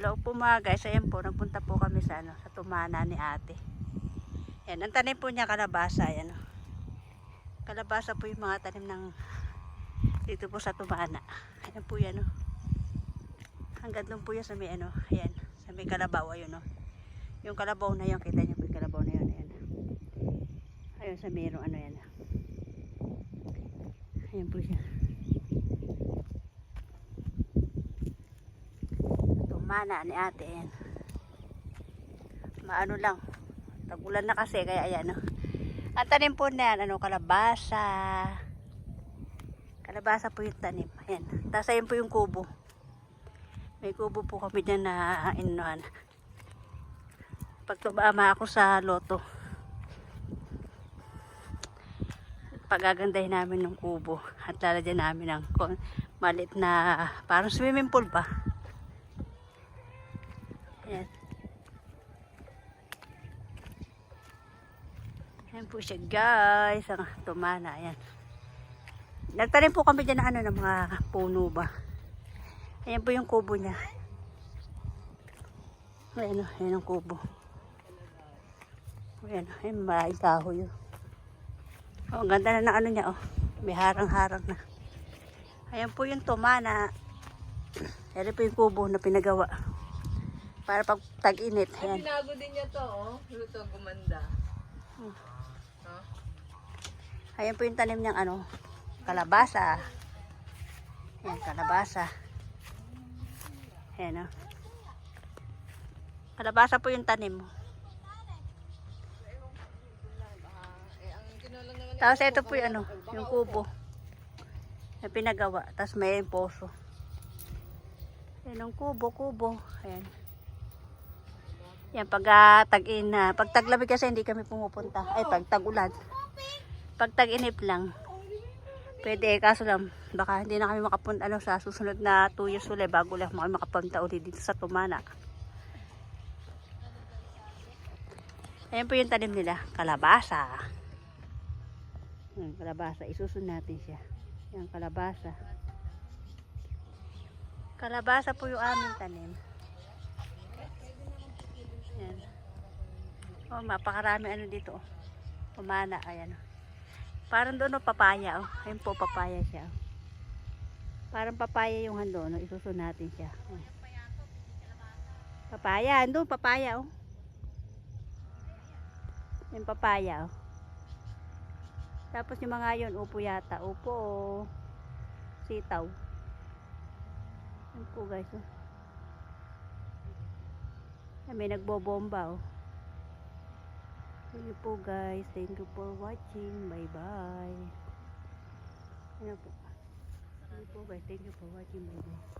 Hello po mga guys, ayan po, nagpunta po kami sa, ano, sa tumana ni ate. Ayan, ang tanim po niya kalabasa, ayan. oh. Kalabasa po yung mga tanim ng dito po sa tumana. Ayan po yan, oh. Hanggang doon po yan sa may, ano, ayan, sa may kalabaw, ayun, oh. Yung kalabaw na yun, kita niyo po yung kalabaw na yun, ayan. Ayun, sa mayroong, ano yan. Ayan po siya. Tumana ni ate, ayan. Maano lang, tagulan na kasi, kaya ayan, oh. Ang tanim po na yan, ano, kalabasa. Kalabasa po yung tanim. Ayan. Tapos ayan po yung kubo. May kubo po kami dyan na inuhan. Pag tumama ako sa loto, pagagandahin namin ng kubo at lalagyan namin ng malit na parang swimming pool ba. Ayan. Ayan po siya guys. Ang tumana. Ayan. Nagtanim po kami dyan ng ano, ng mga puno ba. Ayan po yung kubo niya. Ayan o. Ayan ang kubo. Ayan o. Ayan maraming kahoy o. Oh, ang ganda na ng ano niya oh. May harang-harang na. Ayan po yung tumana. Ayan po yung kubo na pinagawa. Para pag tag-init. Ay, Ayan. binago din niya to, oh. Luto, gumanda. Hmm. Huh? Ayan po yung tanim niyang ano, kalabasa. Ayan, kalabasa. Ayan o. Kalabasa po yung tanim mo. Tapos ito po yung ano, yung kubo. Na pinagawa. Tapos may poso. Ayan ang kubo, kubo. Ayan. Yan, pag ah, tag-in na. pag taglamig kasi hindi kami pumupunta. Ay, pag tag-ulan. Pag tag-inip lang. Pwede, kaso lang, baka hindi na kami makapunta ano, sa susunod na 2 years ulit bago lang kami makapunta ulit dito sa Tumana. Ayan po yung tanim nila, kalabasa. Ayan, kalabasa. Isusun natin siya. Ayan, kalabasa. Kalabasa po yung aming tanim. Ayan. Oh, mapakarami ano dito. Oh. Pumana, ayan. oh. Parang doon oh, papaya. Oh. Ayun po, papaya siya. oh. Parang papaya yung hando. No? Isusun natin siya. Oh. Papaya. Ando, papaya. Oh. Yung papaya. Oh. Tapos yung mga yun, upo yata. Upo o sitaw. Yan po guys. Oh. May nagbobomba. Oh. You po guys. Thank you for watching. Bye bye. Ano po. You po guys. Thank you for watching. Bye bye.